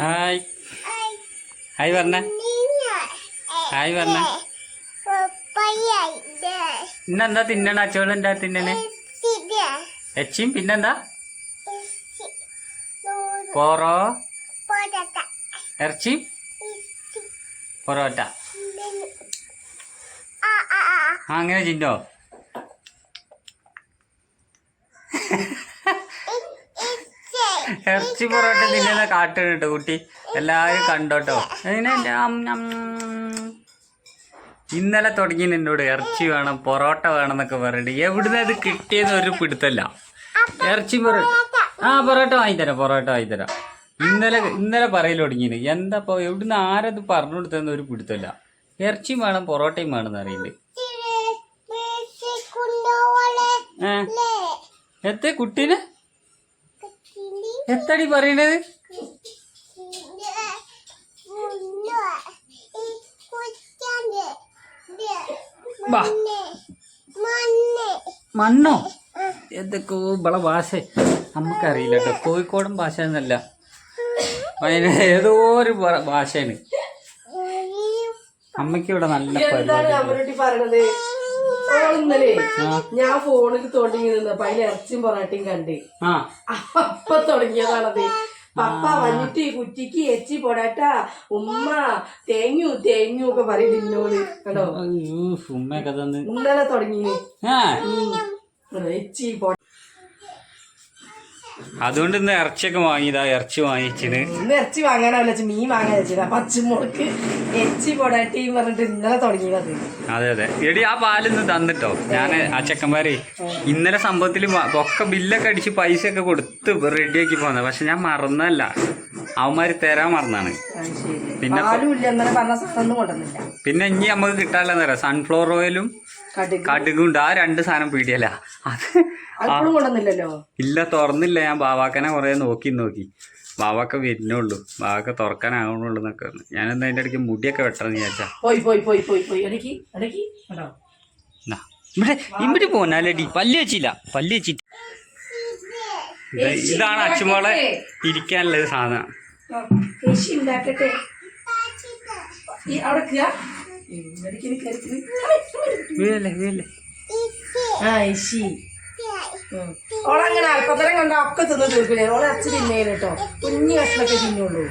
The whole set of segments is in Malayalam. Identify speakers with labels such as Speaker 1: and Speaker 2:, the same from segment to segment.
Speaker 1: ഹായ്. ഹായ്. പറഞ്ഞ ഹായ് പറഞ്ഞ ഇന്നെന്താ തിന്നണ? അച്ചോളം എന്താ തിന്നണേ? എച്ചിയും പിന്നെന്താ? പൊറോ? ഇറച്ചി പൊറോട്ട. അങ്ങനെ ചിന്നോ? ഇറച്ചി പൊറോട്ട തിന്നുന്ന കാട്ടണം കേട്ടോ കുട്ടി. എല്ലാവരും കണ്ടോട്ടോ. ഇന്നലെ തുടങ്ങി എന്നോട് ഇറച്ചി വേണം പൊറോട്ട വേണം എന്നൊക്കെ പറഞ്ഞിട്ട്. എവിടുന്ന് അത് കിട്ടിയെന്ന് ഒരു പിടുത്തല്ല. ഇറച്ചി പൊറോട്ട ആ പൊറോട്ട വാങ്ങിത്തരാം പൊറോട്ട വാങ്ങിത്തരാം. ഇന്നലെ ഇന്നലെ പറയൽ തുടങ്ങിന് എന്താപ്പോ എവിടുന്ന് ആരത് പറഞ്ഞു കൊടുത്തതെന്ന് ഒരു പിടുത്തല്ല. ഇറച്ചിയും വേണം പൊറോട്ടയും വേണം എന്ന് അറിയുന്നുണ്ട് ഏ? എത്തേ കുട്ടീനെ? എത്തടി പറയണത്. മണ്ണോ? എന്തൊക്കെ ഇവളെ ഭാഷ. നമുക്കറിയില്ല കേട്ടോ. കോഴിക്കോടൻ ഭാഷ എന്നല്ല. അതിന് ഏതോ ഒരു ഭാഷയാണ്. അമ്മയ്ക്ക് ഇവിടെ നല്ല പരിപാടി.
Speaker 2: ഇന്നലെ. ഞാൻ ഫോണിൽ തോണ്ടി നിന്നപ്പോ അതിൽ ഇറച്ചിയും പൊറാട്ടയും കണ്ടേ.
Speaker 1: ആ.
Speaker 2: അപ്പൊ തുടങ്ങിയതാണത്. പപ്പ വന്നിട്ട് ഈ കുറ്റിക്ക് എച്ചി പൊടാട്ട ഉമ്മ തേങ്ങു തേങ്ങു ഒക്കെ പറയും നിന്നോട്. കേട്ടോ ഇന്നലെ തുടങ്ങി. എച്ചി പൊട
Speaker 1: അതുകൊണ്ട് ഇന്ന് ഇറച്ചിയൊക്കെ വാങ്ങിയതാ ഇറച്ചി വാങ്ങിച്ചിന്.
Speaker 2: ഇന്ന് ഇറച്ചി വാങ്ങാനല്ല മീൻ വാങ്ങാൻ വെച്ചതാ പച്ചമുളക്ക് എച്ചി പൊടാട്ടി പറഞ്ഞിട്ട് ഇന്നലെ തുടങ്ങിയത്
Speaker 1: അതെ. അതെ എടി ആ പാലിന്ന് തന്നിട്ടോ? ഞാൻ ആ ചെക്കന്മാരെ ഇന്നലെ സംഭവത്തിൽ ഒക്കെ ബില്ലൊക്കെ അടിച്ച് പൈസ ഒക്കെ കൊടുത്ത് റെഡിയാക്കി പോന്നെ പക്ഷെ ഞാൻ മറന്നല്ല അവന്മാര് തരാൻ മറന്നാണ്. പിന്നെ പിന്നെ ഇനി നമുക്ക് കിട്ടാനുള്ളതെന്ന് പറയാം സൺഫ്ലവർ ഓയിലും
Speaker 2: കടുക്.
Speaker 1: ഉണ്ട്. ആ രണ്ട് സാധനം പീടിയല്ല അത് ഇല്ല തുറന്നില്ല. ഞാൻ ബാവാക്കനെ കുറെ നോക്കി നോക്കി. ബാവാക്ക വരുന്നുള്ളൂ ബാവാക്ക തുറക്കാനാവുന്നുള്ളൂ എന്നൊക്കെ ഞാനെന്താ അതിന്റെ ഇടയ്ക്ക് മുടിയൊക്കെ വെട്ടണമെന്ന് വിചാരിച്ചാ. ഇവിടെ ഇവിടെ പോനാലടി പല്ല് വെച്ചില്ല. പല്ല് വെച്ചിട്ട്. ഇതാണ് അച്ചുമോളെ ഇരിക്കാനുള്ള സാധനം.
Speaker 2: കൃഷി ഉണ്ടാക്കട്ടെ ഈ അവിടെ ഇടയ്ക്ക് നിൽക്ക്.
Speaker 1: വീഴല്ലേ വീഴല്ലേ?
Speaker 2: ആ ഉം. ഓളങ്ങനെ അല്പത്തരം കണ്ട ഒക്കെ തിന്ന് തീർക്കില്ലേ ഓളെ അച്ഛൻ തിന്നേൽ കേട്ടോ കുഞ്ഞു കഷ്ണൊക്കെ തിന്നുള്ളൂ.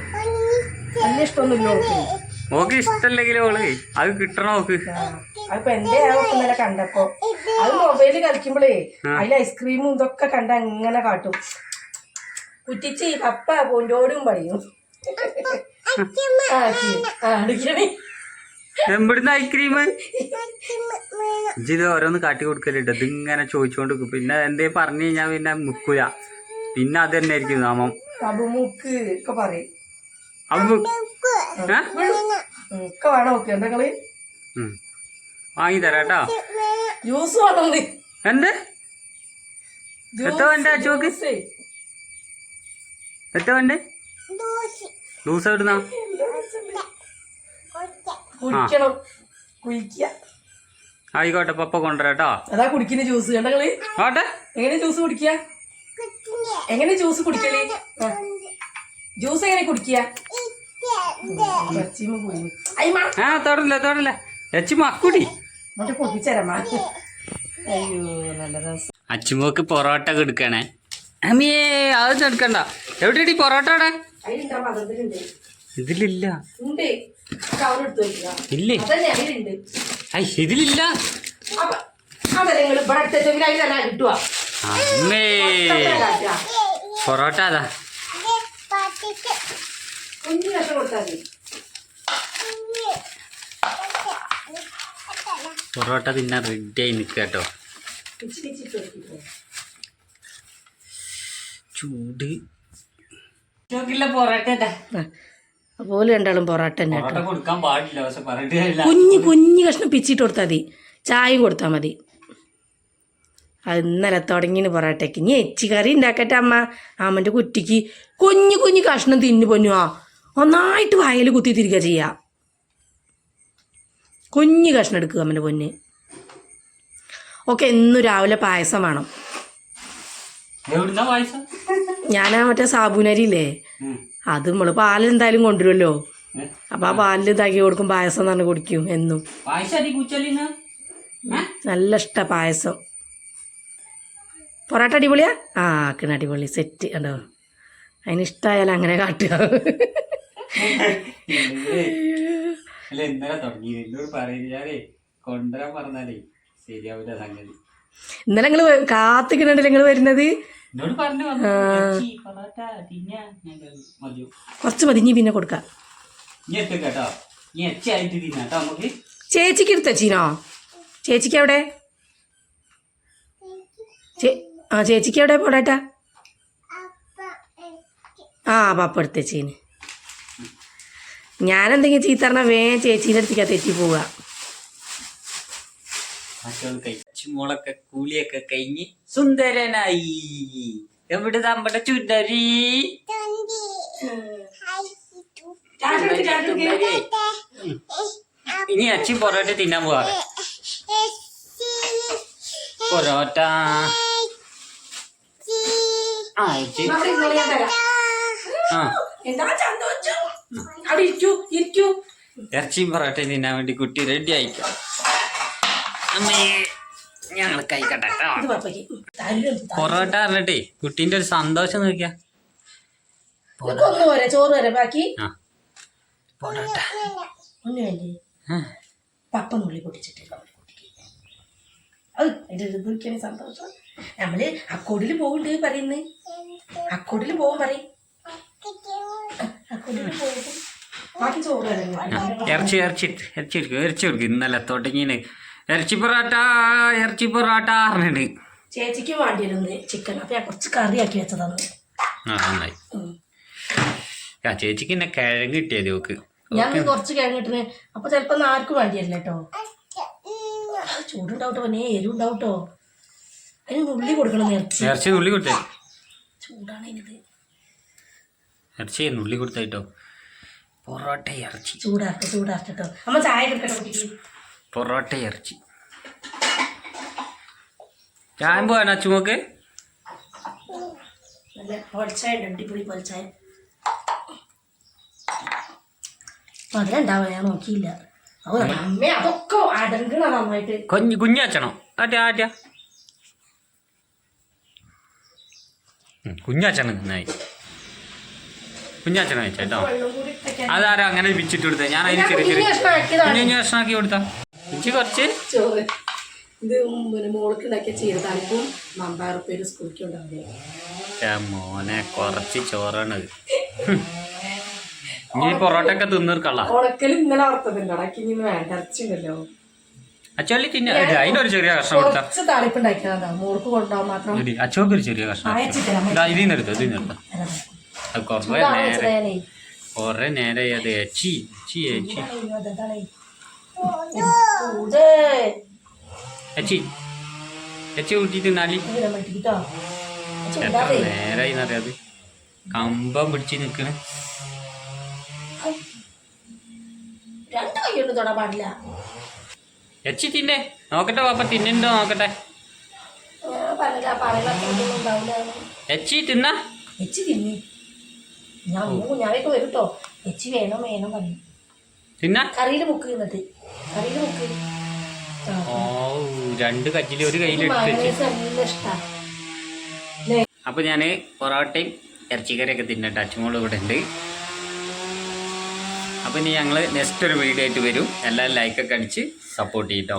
Speaker 2: വലിയ ഇഷ്ടമൊന്നുമില്ല ഓൾക്ക്.
Speaker 1: ഓക്ക് ഇഷ്ടമല്ലെങ്കിൽ ഓൾ. അത് കിട്ടണം
Speaker 2: ഓക്ക്. അതിപ്പോ എന്റെ ഒക്കെ ഇന്നലെ കണ്ടപ്പോ അത് മൊബൈലിൽ കളിക്കുമ്പോഴേ അതിൽ ഐസ്ക്രീമും ഇതൊക്കെ കണ്ട അങ്ങനെ കാട്ടും. കുറ്റിച്ച് പപ്പ പൂണ്ടോടും. ആ, അടിക്കണേ.
Speaker 1: ഐസ്ക്രീം? ഇജിത് ഓരോന്ന് കാട്ടി കൊടുക്കലുണ്ട്. ഇതിങ്ങനെ ചോദിച്ചോണ്ട് പിന്നെ എന്തേ പറഞ്ഞു കഴിഞ്ഞാൽ പിന്നെ മുക്കൂല. പിന്നെ അത് തന്നെ ആയിരിക്കും നാമം.
Speaker 2: കബുമുക്ക് ഒക്കെ പറയും. അബു ഒക്കെ വേണം നോക്ക്. എന്തെങ്ങൾ
Speaker 1: ഉം. വാങ്ങി തരാട്ടോ.
Speaker 2: ജ്യൂസ് വേണം.
Speaker 1: എന്ത്?
Speaker 2: ജ്യൂസ്,
Speaker 1: എന്റെ ചോക്ക്. എത്ര വേണ്ടേ? ലൂസ് എവിടുന്ന?
Speaker 2: കുടിക്കണം
Speaker 1: ആയിക്കോട്ടെ പപ്പ കൊണ്ടുവരാട്ടോ
Speaker 2: അതാ കുടിക്കുന്ന ജ്യൂസ് കണ്ടങ്ങൾ
Speaker 1: ആട്ടെ
Speaker 2: എങ്ങനെ ജ്യൂസ് കുടിക്കുക? എങ്ങനെ ജ്യൂസ് കുടിക്കൽ ജ്യൂസ് എങ്ങനെ കുടിക്കുക?
Speaker 1: ആ തൊടല്ല തൊടല്ല. എച്ചി മക്കുടി
Speaker 2: മറ്റേ പൊട്ടിച്ചരമ്മ അയ്യോ നല്ല രസം.
Speaker 1: അച്ചുമോക്ക് പൊറോട്ട കൊടുക്കണേ അമ്മിയേ അതൊന്നും എടുക്കണ്ട എവിടെയാടി പൊറോട്ട അവിടെ?
Speaker 2: അതിലുണ്ടാ മതത്തിലുണ്ട്
Speaker 1: ഇതിലില്ല. ഇല്ലേ? ഐ ഇതിലില്ല? അമ്മേ. പൊറോട്ട അതാ. പൊറോട്ട തിന്നാൻ റെഡിയായി നിൽക്കുക കേട്ടോ. ചൂട്. ചോക്കില്ല പൊറോട്ട
Speaker 2: അതുപോലെ രണ്ടാളും പൊറോട്ട തന്നെ. കുഞ്ഞു കുഞ്ഞു കഷ്ണം പിച്ചിട്ട് കൊടുത്താൽ മതി. ചായയും കൊടുത്താൽ മതി. അത് ഇന്നലെ തുടങ്ങിന് പൊറോട്ടയ്ക്ക്. ഇനി എച്ചി കറി ഉണ്ടാക്കട്ടെ അമ്മ. അമ്മന്റെ കുട്ടിക്ക് കുഞ്ഞു കുഞ്ഞു കഷ്ണം തിന്നു പൊന്നുവാ. ഒന്നായിട്ട് വായിൽ കുത്തി തിരിക്കുക ചെയ്യുക കുഞ്ഞു കഷ്ണം എടുക്കുക അമ്മന്റെ പൊന്ന്. ഓക്കെ എന്നും രാവിലെ പായസം വേണം. ആ മറ്റേ സാബുനരിയില്ലേ?
Speaker 1: അത്
Speaker 2: അത് നമ്മൾ പാലെന്തായാലും കൊണ്ടുവരുമല്ലോ. അപ്പൊ ആ പാലിൽ ഇതാക്കി കൊടുക്കും പായസം എന്ന് പറഞ്ഞു കുടിക്കും എന്നും. നല്ല ഇഷ്ട പായസം. പൊറോട്ട അടിപൊളിയാ? ആ ആക്കണ അടിപൊളി. സെറ്റ് കണ്ടോ? അതിന് ഇഷ്ടമായാലും അങ്ങനെ കാട്ടുക.
Speaker 1: അല്ല ഇന്നലെ തുടങ്ങി. എന്നോട് പറയുന്നേ കൊണ്ടുവരാൻ പറഞ്ഞാലേ ശരിയാവില്ല സംഗതി.
Speaker 2: ഇന്നലെ നിങ്ങൾ കാത്തിക്കണുണ്ടല്ലോ നിങ്ങൾ വരുന്നത്. കുറച്ച് മതി ഇനി പിന്നെ കൊടുക്കാം.
Speaker 1: ചേച്ചിക്ക് എടുത്ത ചീനോ?
Speaker 2: ചേച്ചിക്ക് എവിടെ? ആ ചേച്ചിക്ക് എവിടെ പോടാട്ടാ ആ പപ്പ എടുത്തച്ചീന് ഞാനെന്തെങ്കിലും ചീത്തറിഞ്ഞ വേഗം ചേച്ചീന്റെ അടുത്തേക്കാ തെറ്റി പോവുക.
Speaker 1: മറ്റോൾ കഴിച്ചു മോളൊക്കെ കൂലിയൊക്കെ കഴിഞ്ഞ് സുന്ദരനായി. എവിടെ നമ്മുടെ ചുണ്ടരി? ഇനി അച്ഛൻ പൊറോട്ട തിന്നാൻ പോവാ. പൊറോട്ട. ആ അച്ഛൻ ആ. ഇറച്ചിയും പൊറോട്ടയും തിന്നാൻ വേണ്ടി കുട്ടി റെഡി ആയിക്കോ. അമ്മേ. ഞങ്ങൾ കഴിക്കട്ടെ പൊറോട്ട പറഞ്ഞിട്ടേ കുട്ടീന്റെ ഒരു സന്തോഷം നോക്കിയാ
Speaker 2: ചോറ് വരെ ബാക്കി.
Speaker 1: പൊറോട്ട.
Speaker 2: പപ്പ നുള്ളി പൊട്ടിച്ചിട്ടില്ല അത് അതിന്റെ ഇതൊക്കെയാണ് സന്തോഷം. നമ്മൾ അക്കോടിൽ പോകുന്നുണ്ട് പറയുന്നത് അക്കോടിൽ പോകും പറയും. അക്കോടിൽ പോകും. ബാക്കി ചോറ് വരെ
Speaker 1: ഇറച്ചി ഇറച്ചി ഇറച്ചി എടുക്കും ഇറച്ചി എടുക്കും. ഇന്നലെ തുടങ്ങിന് ഇറച്ചി പൊറോട്ട ഇറച്ചി പൊറോട്ട പറഞ്ഞിട്ട്.
Speaker 2: ചേച്ചിക്ക് വേണ്ടിയിരുന്നു ചിക്കൻ അപ്പൊ ഞാൻ കുറച്ച് കറിയാക്കി വെച്ചതാണ്.
Speaker 1: ആ നന്നായി. ആ ചേച്ചിക്ക് എന്നെ കിഴങ്ങ് കിട്ടിയത് നോക്ക്
Speaker 2: ഞാൻ കുറച്ച് കിഴങ്ങ് കിഴങ്ങിട്ടിന് അപ്പൊ ചിലപ്പോ ഒന്നും ആർക്കും വേണ്ടിയല്ല കേട്ടോ. ചൂടുണ്ടാവട്ടോ പിന്നെ കേട്ടോ അതിന് ഉള്ളി കൊടുക്കണം ഇറച്ചി.
Speaker 1: ഉള്ളി കൊടുത്തേ.
Speaker 2: ചൂടാണ് ഇതിന്
Speaker 1: ഇറച്ചി ഉള്ളി കൊടുത്തായിട്ടോ പൊറോട്ട ഇറച്ചി.
Speaker 2: ചൂടാക്ക ചൂടാക്കട്ടോ അമ്മ ചായ കുട്ടിക്ക്.
Speaker 1: പൊറോട്ട ഇറച്ചി. ഞാൻ
Speaker 2: പോവാൻ ഉണ്ട് അടിപൊളി പൊളിച്ചായ. ഞാൻ നോക്കിയില്ല. അമ്മ അതൊക്കെ അടങ്കണ നന്നായിട്ട്.
Speaker 1: കുഞ്ഞ് കുഞ്ഞാച്ചണോ ആറ്റാ ആറ്റാ കുഞ്ഞാച്ചണ നന്നായി. കുഞ്ഞാച്ചണ
Speaker 2: വെള്ളം
Speaker 1: അതാരാ അങ്ങനെ വിച്ചിട്ട് കൊടുത്തത്? ഞാൻ അതിന് ചെറിയ ചെറിയ കുഞ്ഞു കഷ്ണാക്കി കൊടുത്താ? ഇഞ്ചി കുറച്ച്?
Speaker 2: ചോറ്. ഇത് പിന്നെ മോൾക്ക് ഉണ്ടാക്കിയ ചീരതാളിപ്പും മമ്പാറുപ്പേര് സ്കൂളിലേക്ക് ഉണ്ടാവില്ലേ
Speaker 1: മോനെ കുറച്ച് ചോറാണ് നീ പൊറോട്ട ഒക്കെ തിന്നീർക്കള്ള
Speaker 2: ഉണക്കൽ ഇന്നലെ ഓർത്തതുണ്ട് ഇനി വേണ്ട ഇറച്ചിണ്ടല്ലോ.
Speaker 1: അച്ചോളി തിന്ന? ഇത് അതിനൊരു ചെറിയ കഷ്ണം കൊടുത്താ.
Speaker 2: കുറച്ച് താളിപ്പ് ഉണ്ടാക്കിയതാ മോൾക്ക് കൊണ്ടുപോകാൻ മാത്രം
Speaker 1: അച്ചോക്ക് ഒരു ചെറിയ കഷ്ണം
Speaker 2: അയച്ചു തരാം
Speaker 1: ഇതാ ഇതിന്നെടുത്തോ ഇതിന്നെടുത്തോ അത് കുറേ നേരെ
Speaker 2: ചൂടാണ്
Speaker 1: കൊറേ നേരെ അത്
Speaker 2: ചൂട്
Speaker 1: എച്ചി എച്ചി കൂട്ടിട്ട് നാലി.
Speaker 2: ചൂടാതെ
Speaker 1: നേരായി എന്നറിയാത്. കമ്പം പിടിച്ച് നിക്കണ്
Speaker 2: രണ്ട് കൈ കൊണ്ട് തൊടാൻ പാടില്ല.
Speaker 1: എച്ചി തിന്നെ. നോക്കട്ടെ പാപ്പ തിന്നുണ്ടോ നോക്കട്ടെ.
Speaker 2: ഞാൻ
Speaker 1: എച്ചി തിന്ന?
Speaker 2: എച്ചി തിന്നി. ഞാൻ ഞാനൊക്കെ വരും കേട്ടോ എച്ചി വേണം വേണം പറയും
Speaker 1: തിന്ന?
Speaker 2: കറിയിൽ മുക്ക് തിന്നിട്ട്.
Speaker 1: ഓ രണ്ട് കച്ചിൽ ഒരു
Speaker 2: കയ്യിലെടുത്ത്
Speaker 1: അപ്പൊ ഞാൻ പൊറോട്ടയും ഇറച്ചിക്കറിയൊക്കെ തിന്നിട്ട്. അച്ചുമോൾ ഇവിടെ ഉണ്ട് അപ്പൊ ഇനി ഞങ്ങൾ നെക്സ്റ്റ് ഒരു വീഡിയോ ആയിട്ട് വരും. എല്ലാവരും ലൈക്കൊക്കെ അടിച്ച് സപ്പോർട്ട് ചെയ്യട്ടോ